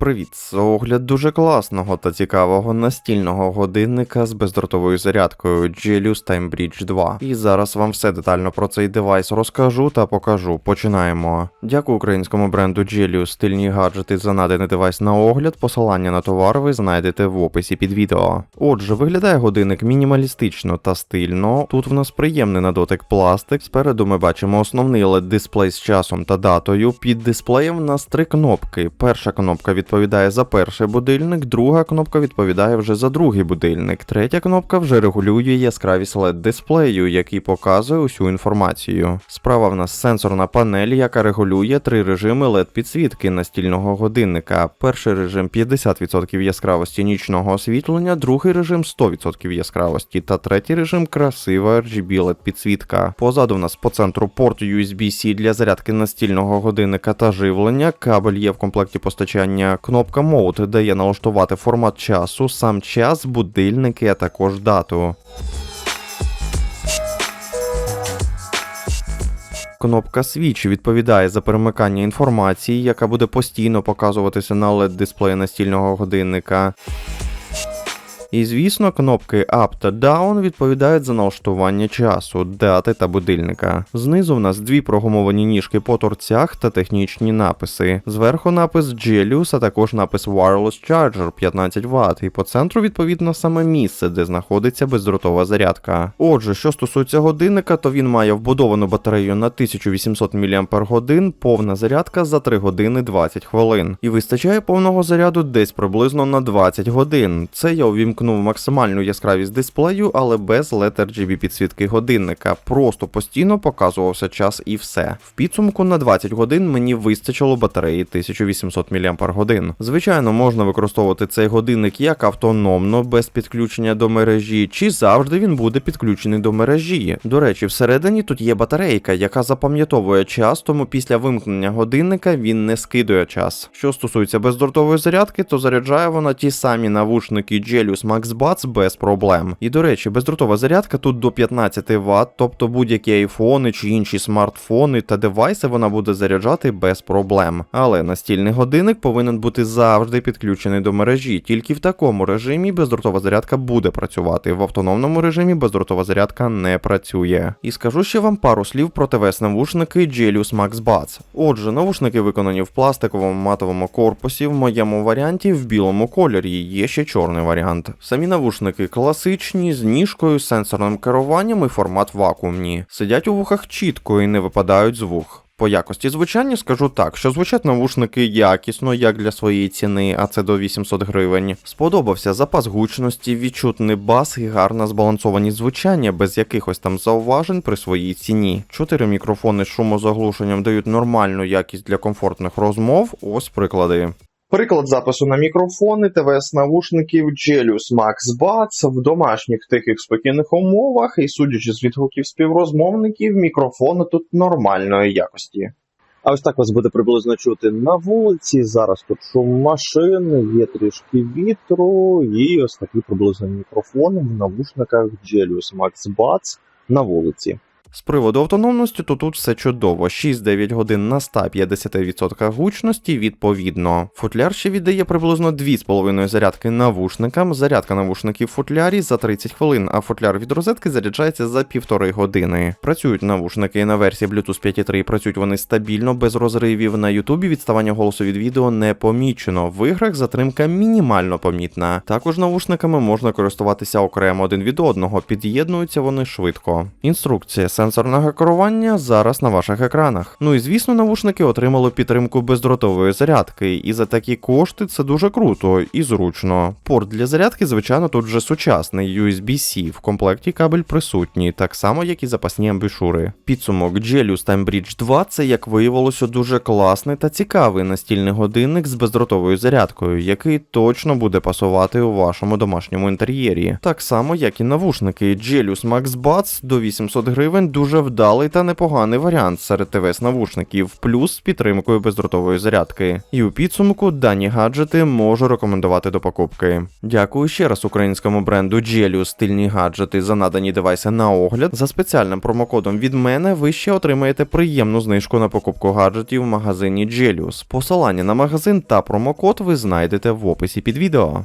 Привіт, це огляд дуже класного та цікавого настільного годинника з бездротовою зарядкою Gelius Time Bridge 2. І зараз вам все детально про цей девайс розкажу та покажу. Починаємо. Дякую українському бренду Gelius стильні гаджети за наданий девайс на огляд. Посилання на товар ви знайдете в описі під відео. Отже, виглядає годинник мінімалістично та стильно. Тут в нас приємний на дотик пластик. Спереду ми бачимо основний led дисплей з часом та датою. Під дисплеєм в нас три кнопки. Перша кнопка відповідає за перший будильник, друга кнопка відповідає вже за другий будильник. Третя кнопка вже регулює яскравість led дисплею, який показує усю інформацію. Справа в нас сенсорна панель, яка регулює три режими led підсвітки настільного годинника. Перший режим 50% яскравості нічного освітлення, другий режим 100% яскравості та третій режим красива RGB LED підсвітка. Позаду в нас по центру порт USB-C для зарядки настільного годинника та живлення. Кабель є в комплекті постачання. Кнопка Mode дає налаштувати формат часу, сам час, будильники, а також дату. Кнопка Switch відповідає за перемикання інформації, яка буде постійно показуватися на LED дисплеї настільного годинника. І звісно, кнопки Up та Down відповідають за налаштування часу, дати та будильника. Знизу в нас дві прогумовані ніжки по торцях та технічні написи. Зверху напис Gelius, а також напис Wireless Charger 15 Вт. І по центру відповідно саме місце, де знаходиться бездротова зарядка. Отже, що стосується годинника, то він має вбудовану батарею на 1800 мАч, повна зарядка за 3 години 20 хвилин. І вистачає повного заряду десь приблизно на 20 годин. Це я увімкнув максимальну яскравість дисплею, але без LED RGB підсвітки годинника. Просто постійно показувався час і все. В підсумку на 20 годин мені вистачило батареї 1800 мАч. Звичайно, можна використовувати цей годинник як автономно, без підключення до мережі, чи завжди він буде підключений до мережі. До речі, всередині тут є батарейка, яка запам'ятовує час, тому після вимкнення годинника він не скидує час. Що стосується бездротової зарядки, то заряджає вона ті самі навушники Gelius Max Buds без проблем. І до речі, бездротова зарядка тут до 15 Вт, тобто будь-які айфони чи інші смартфони та девайси вона буде заряджати без проблем. Але настільний годинник повинен бути завжди підключений до мережі. Тільки в такому режимі бездротова зарядка буде працювати. В автономному режимі бездротова зарядка не працює. І скажу ще вам пару слів про ТВС-навушники Gelius Max Buds. Отже, навушники виконані в пластиковому матовому корпусі, в моєму варіанті в білому кольорі, є ще чорний варіант. Самі навушники класичні, з ніжкою, сенсорним керуванням і формат вакуумні. Сидять у вухах чітко і не випадають з вух. По якості звучання скажу так, що звучать навушники якісно, як для своєї ціни, а це до 800 гривень. Сподобався запас гучності, відчутний бас і гарно збалансовані звучання, без якихось там зауважень при своїй ціні. Чотири мікрофони з шумозаглушенням дають нормальну якість для комфортних розмов. Ось приклади. Приклад запису на мікрофони ТВС-навушників Gelius Max Buds в домашніх тихих спокійних умовах, і судячи з відгуків співрозмовників, мікрофони тут нормальної якості. А ось так вас буде приблизно чути на вулиці. Зараз тут шум машин, є трішки вітру, і ось такі приблизно мікрофони в навушниках Gelius Max Buds на вулиці. З приводу автономності, то тут все чудово. 6-9 годин на 150% гучності відповідно. Футляр ще віддає приблизно 2,5 зарядки навушникам. Зарядка навушників в футлярі за 30 хвилин, а футляр від розетки заряджається за півтори години. Працюють навушники на версії Bluetooth 5.3, працюють вони стабільно, без розривів. На Ютубі відставання голосу від відео не помічено. В іграх затримка мінімально помітна. Також навушниками можна користуватися окремо один від одного, під'єднуються вони швидко. Інструкція сенсорного керування зараз на ваших екранах. Ну і звісно, навушники отримали підтримку бездротової зарядки, і за такі кошти це дуже круто і зручно. Порт для зарядки, звичайно, тут вже сучасний USB-C, в комплекті кабель присутній, так само як і запасні амбішури. Підсумок Gelius Time Bridge 2 це, як виявилося, дуже класний та цікавий настільний годинник з бездротовою зарядкою, який точно буде пасувати у вашому домашньому інтер'єрі. Так само, як і навушники Gelius Max Buds до 800 гривень дуже вдалий та непоганий варіант серед ТВС навушників, плюс з підтримкою бездротової зарядки. І у підсумку дані гаджети можу рекомендувати до покупки. Дякую ще раз українському бренду Gelius стильні гаджети за надані девайси на огляд. За спеціальним промокодом від мене ви ще отримаєте приємну знижку на покупку гаджетів в магазині Gelius. Посилання на магазин та промокод ви знайдете в описі під відео.